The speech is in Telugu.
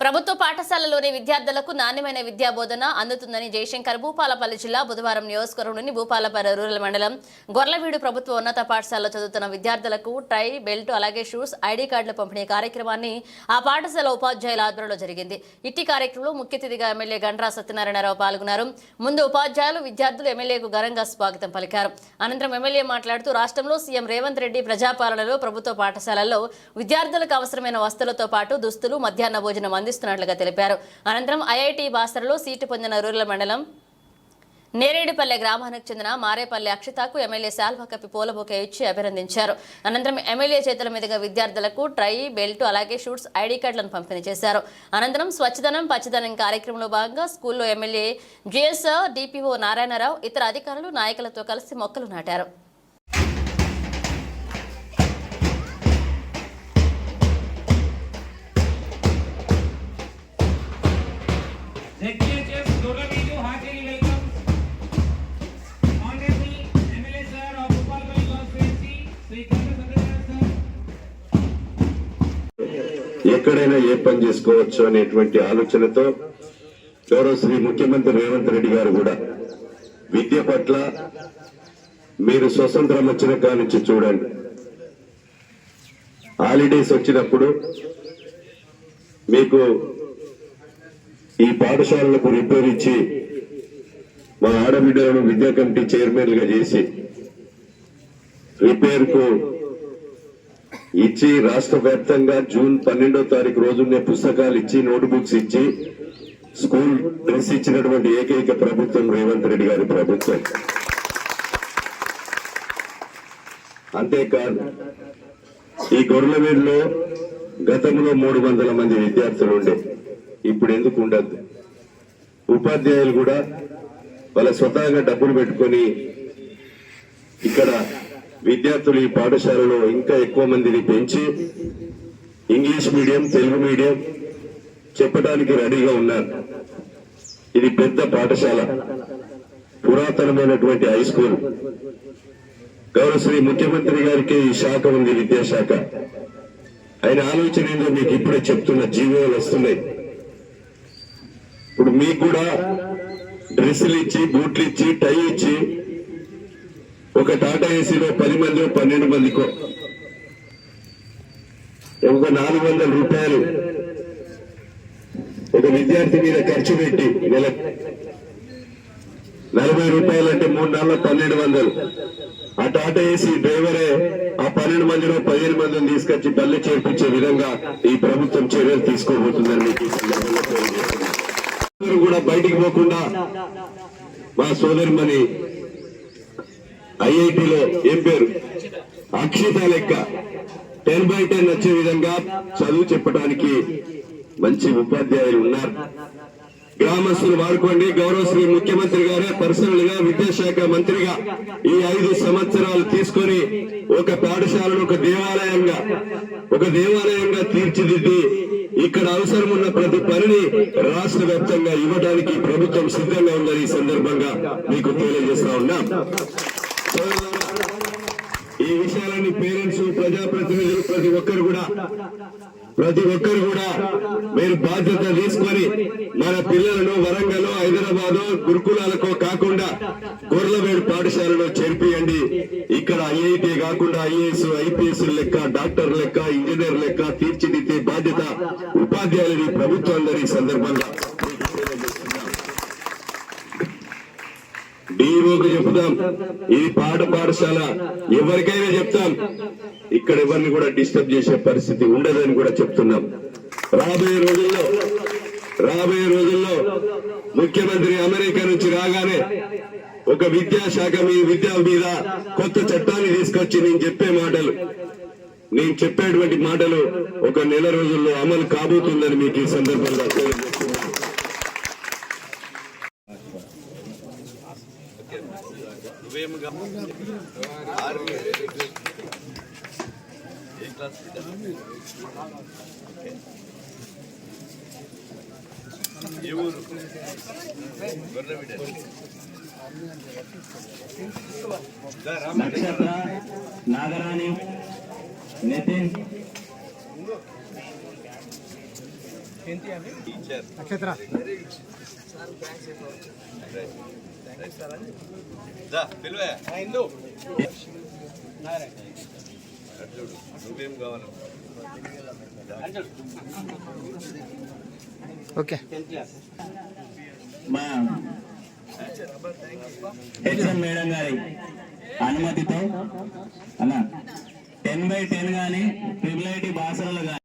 ప్రభుత్వ పాఠశాలలోని విద్యార్థులకు నాణ్యమైన విద్యా బోధన అందుతుందని జయశంకర్ భూపాలపల్లి జిల్లా బుధవారం నియోజకవర్గంలోని భూపాలపల్లి రూరల్ మండలం గొర్లవీడు ప్రభుత్వ ఉన్నత పాఠశాలలో చదువుతున్న విద్యార్థులకు టై బెల్ట్ అలాగే షూస్ ఐడి కార్డుల పంపిణీ కార్యక్రమాన్ని ఆ పాఠశాల ఉపాధ్యాయుల ఆధ్వర్యంలో జరిగింది. ఇట్టి కార్యక్రమంలో ముఖ్య అతిథిగా ఎమ్మెల్యే గండ్రా సత్యనారాయణరావు పాల్గొన్నారు. ముందు ఉపాధ్యాయులు విద్యార్థులు ఎమ్మెల్యేకు ఘనంగా స్వాగతం పలికారు. అనంతరం ఎమ్మెల్యే మాట్లాడుతూ రాష్ట్రంలో సీఎం రేవంత్ రెడ్డి ప్రజాపాలనలో ప్రభుత్వ పాఠశాలల్లో విద్యార్థులకు అవసరమైన వస్తువులతో పాటు దుస్తులు మధ్యాహ్న భోజనం అందిస్తున్నట్లుగా తెలిపారు. అనంతరం ఐఐటి బాసరలో సీటు పొందిన రూరల్ మండలం నేరేడుపల్లె గ్రామానికి చెందిన మారేపల్లి అక్షితకు ఎమ్మెల్యే శాల్వా కప్పి పూలబొకే ఇచ్చి అభినందించారు. అనంతరం ఎమ్మెల్యే చేతుల మీదుగా విద్యార్థులకు ట్రై బెల్ట్ అలాగే షూట్స్ ఐడి కార్డులను పంపిణీ చేశారు. అనంతరం స్వచ్ఛదనం పచ్చదనం కార్యక్రమంలో భాగంగా స్కూల్లో ఎమ్మెల్యే జిఎస్ డిపిఓ నారాయణరావు ఇతర అధికారులు నాయకులతో కలిసి మొక్కలు నాటారు. Welcomes Honorable MLA sir of Gopalpally constituency, Sri ఎక్కడైనా ఏ పని చేసుకోవచ్చు అనేటువంటి ఆలోచనతో గౌరవ శ్రీ ముఖ్యమంత్రి రేవంత్ రెడ్డి గారు కూడా విద్య పట్ల మీరు స్వతంత్రం వచ్చిన కానించి చూడండి. హాలిడేస్ వచ్చినప్పుడు మీకు ఈ పాఠశాలలకు రిపేర్ ఇచ్చి మా ఆడబిడ్డలను విద్యా కమిటీ చైర్మన్లుగా చేసి రిపేర్కు ఇచ్చి రాష్ట్ర వ్యాప్తంగా జూన్ పన్నెండో తారీఖు రోజునే పుస్తకాలు ఇచ్చి నోట్ బుక్స్ ఇచ్చి స్కూల్ డ్రెస్ ఇచ్చినటువంటి ఏకైక ప్రభుత్వం రేవంత్ రెడ్డి గారి ప్రభుత్వం. అంతేకాదు ఈ గొర్రెలవీడులో గతంలో మూడు వందల మంది విద్యార్థులు ఉండే ఇప్పుడు ఎందుకు ఉండద్దు? ఉపాధ్యాయులు కూడా వాళ్ళ స్వతహాగా డబ్బులు పెట్టుకొని ఇక్కడ విద్యార్థులు ఈ పాఠశాలలో ఇంకా ఎక్కువ మందిని పెంచి ఇంగ్లీష్ మీడియం తెలుగు మీడియం చెప్పడానికి రెడీగా ఉన్నారు. ఇది పెద్ద పాఠశాల పురాతనమైనటువంటి హై స్కూల్. గౌరవశ్రీ ముఖ్యమంత్రి గారికి ఈ శాఖ ఉంది విద్యాశాఖ. ఆయన ఆలోచన ఏందో మీకు ఇప్పుడే చెప్తున్న జీవోలు వస్తున్నాయి. ఇప్పుడు మీకు కూడా డ్రెస్సులు ఇచ్చి బూట్లు ఇచ్చి టై ఇచ్చి ఒక టాటా ఏసీలో పది మంది పన్నెండు మందికో. ఒక నాలుగు వందల రూపాయలు ఒక విద్యార్థి మీద ఖర్చు పెట్టి నెల నలభై రూపాయలు అంటే మూడు నెలల పన్నెండు వందలు. ఆ టాటా ఏసీ డ్రైవరే ఆ పన్నెండు మందిలో పదిహేను మందిని తీసుకొచ్చి బల్లి చేర్పించే విధంగా ఈ ప్రభుత్వం చర్యలు తీసుకోబోతుందని మీకు ఈ సందర్భంగా తెలియజేస్తున్నాను. అందరూ కూడా బయటికి పోకుండా మా సోదరిమణి ఐఐటిలో ఏం పేరు? అక్షిత లెక్క. టెన్ బై టెన్ వచ్చే విధంగా చదువు చెప్పడానికి మంచి ఉపాధ్యాయులు ఉన్నారు. గ్రామస్తులు వాడుకోండి. గౌరవ శ్రీ ముఖ్యమంత్రి గారే పర్సనల్గా విద్యాశాఖ మంత్రిగా ఈ ఐదు సంవత్సరాలు తీసుకొని ఒక పాఠశాలను ఒక దేవాలయంగా ఒక దేవాలయంగా తీర్చిదిద్ది ఇక్కడ అవసరం ఉన్న ప్రతి పనిని రాష్ట్ర వ్యాప్తంగా ఇవ్వడానికి ప్రభుత్వం సిద్ధంగా ఉందని ఈ సందర్భంగా మీకు తెలియజేస్తా ఉన్నా. ఈ విషయాలన్నీ పేరెంట్స్ ప్రజాప్రతినిధులు ప్రతి ఒక్కరు కూడా ప్రతి ఒక్కరు కూడా మీరు బాధ్యత తీసుకొని మన పిల్లలను వరంగల్ హైదరాబాద్ గురుకులాలకో కాకుండా గొర్రెవేడు పాఠశాలలో చేర్పియండి. ఇక్కడ ఐఐటి కాకుండా ఐఏఎస్ ఐపీఎస్ లెక్క డాక్టర్ లెక్క ఇంజనీర్ లెక్క తీర్చిదిద్దే బాధ్యత ఉపాధ్యాయులని ప్రభుత్వం ఈ సందర్భంగా. డిఈఓకి చెప్తాం. ఇది పాఠ పాఠశాల ఎవరికైనా చెప్తాం. ఇక్కడ ఎవరిని కూడా డిస్టర్బ్ చేసే పరిస్థితి ఉండదని కూడా చెప్తున్నాం. రాబోయే రోజుల్లో రాబోయే రోజుల్లో ముఖ్యమంత్రి అమెరికా నుంచి రాగానే ఒక విద్యాశాఖ మీ విద్య మీద కొత్త చట్టాన్ని తీసుకొచ్చి నేను చెప్పే మాటలు. నేను చెప్పేటువంటి మాటలు ఒక నెల రోజుల్లో అమలు కాబోతుందని మీకు ఈ సందర్భంగా తెలియజేస్తున్నాను నక్షత్ర నాగరాణి నితిన్ నక్షత్ర. నువ్వేం కావాలి ఓకే. మా హెచ్ఎం మేడం గారి అనుమతితో అన్న టెన్ బై టెన్ గానీ ట్రిపుల్ ఐటీ బాసరలు గాని